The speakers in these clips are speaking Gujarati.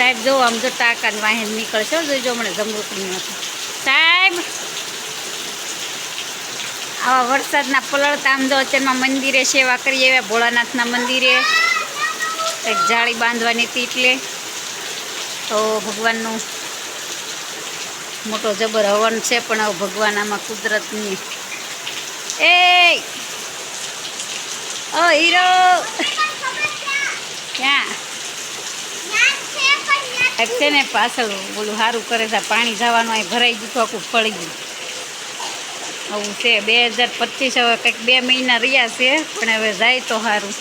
સાહેબ, જો આમ જો ટાંકા ને વાહન નીકળશે જોઈજો મને જમરૂકની નથી સાહેબ, આવા વરસાદના પલળતા આમ જો અત્યારમાં મંદિરે સેવા કરીએ એવા ભોળાનાથના મંદિરે. કંઈક જાળી બાંધવાની હતી એટલે તો ભગવાનનું મોટો જબર હવન છે, પણ હવે ભગવાન આમાં કુદરતની. એ ઓ હીરો! ક્યાં? સાહેબ છે ને પાછળ બોલું સારું કરે છે પાણી જવાનું, અહીં ભરાઈ ગયું આખું ફળી ગયું. આવું છે, બે હજાર પચીસ હવે કંઈક બે મહિના રહ્યા છે, પણ હવે જાય તો સારું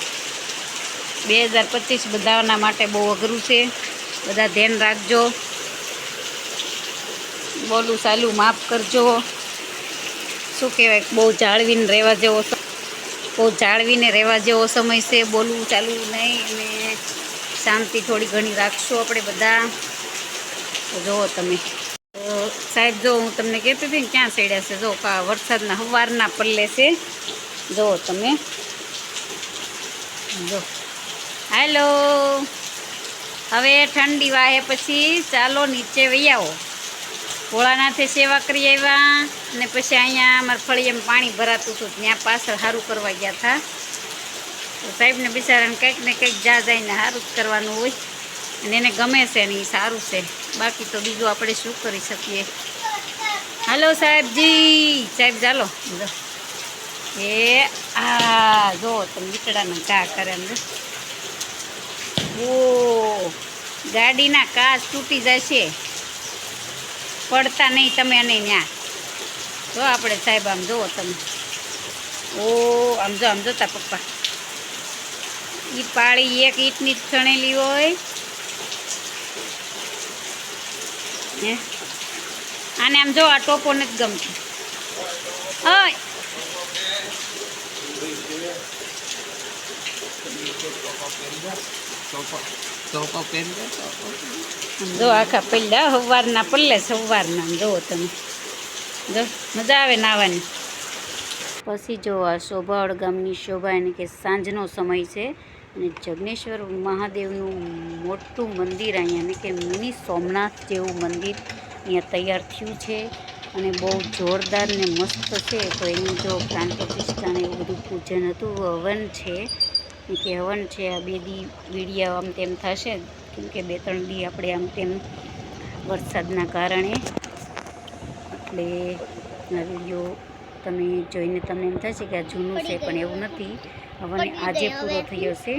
બે હજાર પચીસ બધાના માટે બહુ અઘરું છે, બધા ધ્યાન રાખજો. બોલું ચાલું, માફ કરજો. શું કહેવાય, બહુ જાળવીને રહેવા જેવો બહુ જાળવીને રહેવા જેવો સમય છે બોલવું ચાલવું નહીં, અને શાંતિ થોડી ઘણી રાખશું આપણે બધા? જુઓ તમે. તો સાહેબ, જો હું તમને કહેતી હતી ને ક્યાં સડ્યા છે? જો વરસાદના સવારના પલ્લે છે. જુઓ તમે. જો. હેલો. હવે ઠંડી વાહે પછી ચાલો નીચે વહી આવો. ભોળાનાથે સેવા કરી આવ્યા અને પછી અહીંયા અમારા ફળિયામાં પાણી ભરાતું હતું. ત્યાં પાછળ સારું કરવા ગયા હતા. તો સાહેબને બિચારાને કંઈક ને કંઈક જા જઈને સારું જ કરવાનું હોય. અને એને ગમે છે ને એ સારું છે. બાકી તો બીજું આપણે શું કરી શકીએ? હાલો સાહેબજી. સાહેબ, ચાલો. એ આ જો તમે વીટડાના ઘા કરે ઓ, ગાડીના કાચ તૂટી જશે. પડતા નહીં તમે નહીં ત્યાં જો આપણે સાહેબ, આમ જુઓ તમે. ઓ, આમ જો, આમ જોતા પપ્પા. એ પાળી એક ઈંટની જ છણેલી હોય. હે? આને આમ જો, આ ટોપો નથી ગમતું. આમ જો, આખા પહેલા સવારના પલ્લે, સવારના જુઓ તમે. જો, મજા આવે નાવાની પછી જો આ શોભાવડ ગામની શોભા એટલે કે સાંજનો સમય છે અને જગનેશ્વર મહાદેવનું મોટું મંદિર અહીંયા કે મિની સોમનાથ જેવું મંદિર અહીંયા તૈયાર થયું છે અને બહુ જોરદાર ને મસ્ત છે. તો એનું જો પ્રાણ પ્રતિષ્ઠાને એવું બધું પૂજન હતું, હવન છે. કે હવન છે, આ બે દી વીડિયા આમ તેમ થશે. કેમકે બે ત્રણ દી આપણે આમ તેમ વરસાદના કારણે. એટલે આ વીડિયો તમે જોઈને તમને એમ થશે કે આ જૂનું છે, પણ એવું નથી. હવન આજે પૂરો થયો છે.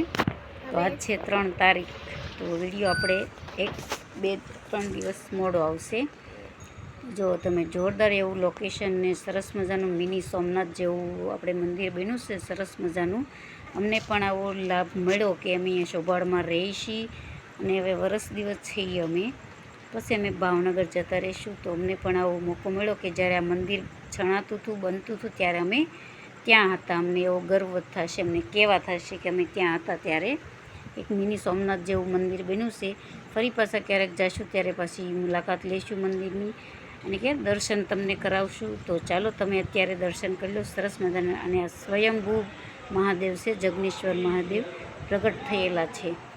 તો આજ છે ત્રણ તારીખ. તો વીડિયો આપણે એક બે ત્રણ દિવસ મોડો આવશે. જો તમે જોરદાર એવું લોકેશન ને સરસ મજાનું મિની સોમનાથ જેવું આપણે મંદિર બન્યું છે સરસ મજાનું. અમને પણ આવો લાભ મળ્યો કે અમે અહીંયા શોભાળમાં રહીશી. અને હવે વરસ દિવસ છીએ અમે. પછી અમે ભાવનગર જતા રહીશું. તો અમને પણ આવો મોકો મળ્યો કે જ્યારે આ મંદિર છણાતું હતું બનતું હતું ત્યારે અમે ત્યાં હતા? અમને એવો ગર્વ થશે, અમને કેવા થશે કે અમે ત્યાં હતા ત્યારે. એક મિની સોમનાથ જેવું મંદિર બન્યું છે. ફરી પાછા ક્યારેક જઈશું ત્યારે પાછી મુલાકાત લઈશું મંદિરની. અને કે દર્શન તમને કરાવશું. તો ચાલો તમે અત્યારે દર્શન કરી લો. સરસ મજાના. અને આ સ્વયંભૂ મહાદેવ છે, જગનેશ્વર મહાદેવ પ્રગટ થયેલા છે.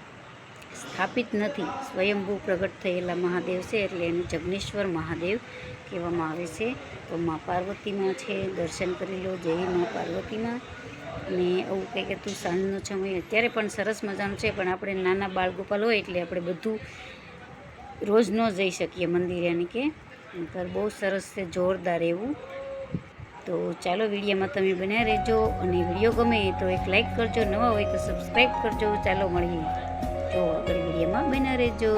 સ્થાપિત નથી. સ્વયંભૂ પ્રગટ થયેલા મહાદેવ છે એટલે એને જગનેશ્વર મહાદેવ કહેવામાં આવે છે. તો મા પાર્વતીમાં છે, દર્શન કરી લો, જય મા પાર્વતીમાં. અને આવું કંઈક હતું સાંજનો સમય. અત્યારે પણ સરસ મજાનું છે, પણ આપણે નાના બાળગોપાલ હોય એટલે આપણે બધું રોજ ન જઈ શકીએ મંદિરે અને કે. પર બહુ સરસ છે, જોરદાર એવું. તો ચાલો વિડીયોમાં તમે બન્યા રહેજો અને વીડિયો ગમે તો એક લાઇક કરજો, નવા હોય તો સબસ્ક્રાઈબ કરજો. ચાલો મળીએ. જો આગળ વિડીયોમાં બન્યા રહેજો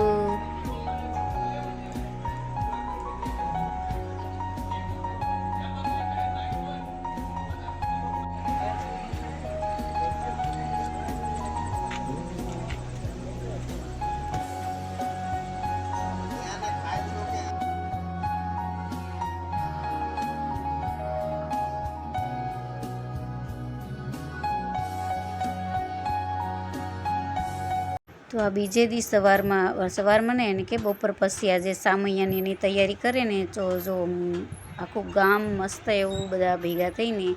તો આ બીજે દી સવારમાં સવારમાં ને એને કે બપોર પછી આજે સામૈયાની એની તૈયારી કરે ને, તો જો આખું ગામ મસ્ત એવું બધા ભેગા થઈને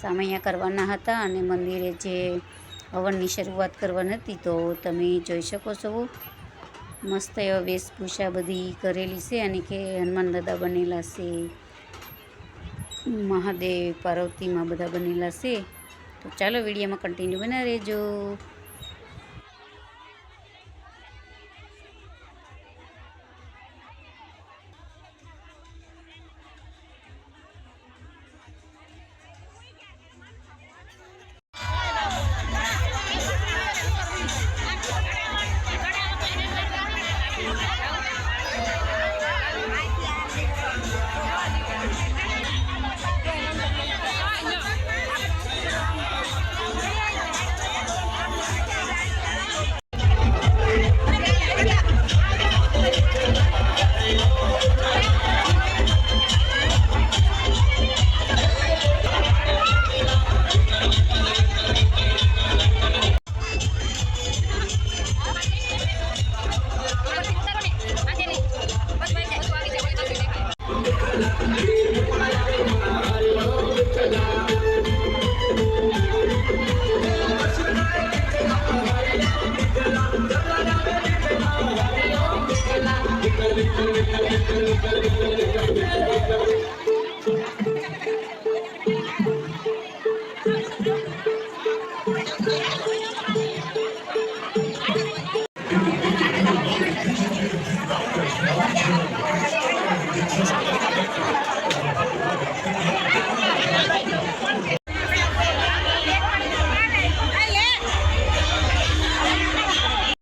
સામૈયા કરવાના હતા અને મંદિરે જે હવનની શરૂઆત કરવાની હતી, તો તમે જોઈ શકો છો. મસ્ત એવા વેશભૂષા બધી કરેલી છે અને કે હનુમાન દાદા બનેલા છે, મહાદેવ પાર્વતીમાં બધા બનેલા છે. તો ચાલો વિડીયોમાં કન્ટિન્યુ બના રહેજો.